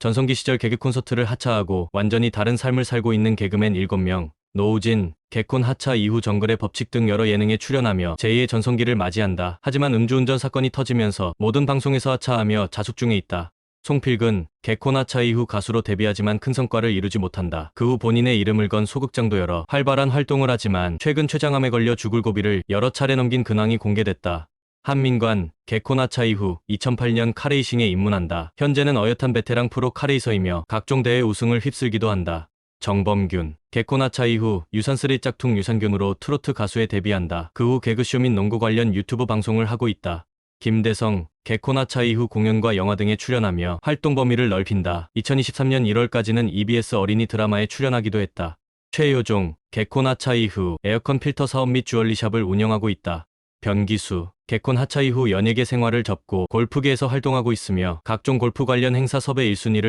전성기 시절 개그 콘서트를 하차하고 완전히 다른 삶을 살고 있는 개그맨 7명, 노우진, 개콘 하차 이후 정글의 법칙 등 여러 예능에 출연하며 제2의 전성기를 맞이한다. 하지만 음주운전 사건이 터지면서 모든 방송에서 하차하며 자숙 중에 있다. 송필근, 개콘 하차 이후 가수로 데뷔하지만 큰 성과를 이루지 못한다. 그 후 본인의 이름을 건 소극장도 열어 활발한 활동을 하지만 최근 췌장암에 걸려 죽을 고비를 여러 차례 넘긴 근황이 공개됐다. 한민관, 개콘 하차 이후 2008년 카레이싱에 입문한다. 현재는 어엿한 베테랑 프로 카레이서이며 각종 대회 우승을 휩쓸기도 한다. 정범균, 개콘 하차 이후 유산쓰리 짝퉁 유산균으로 트로트 가수에 데뷔한다. 그 후 개그쇼 및 농구 관련 유튜브 방송을 하고 있다. 김대성, 개콘 하차 이후 공연과 영화 등에 출연하며 활동 범위를 넓힌다. 2023년 1월까지는 EBS 어린이 드라마에 출연하기도 했다. 최효종, 개콘 하차 이후 에어컨 필터 사업 및 주얼리샵을 운영하고 있다. 변기수, 개콘 하차 이후 연예계 생활을 접고 골프계에서 활동하고 있으며 각종 골프 관련 행사 섭외 1순위를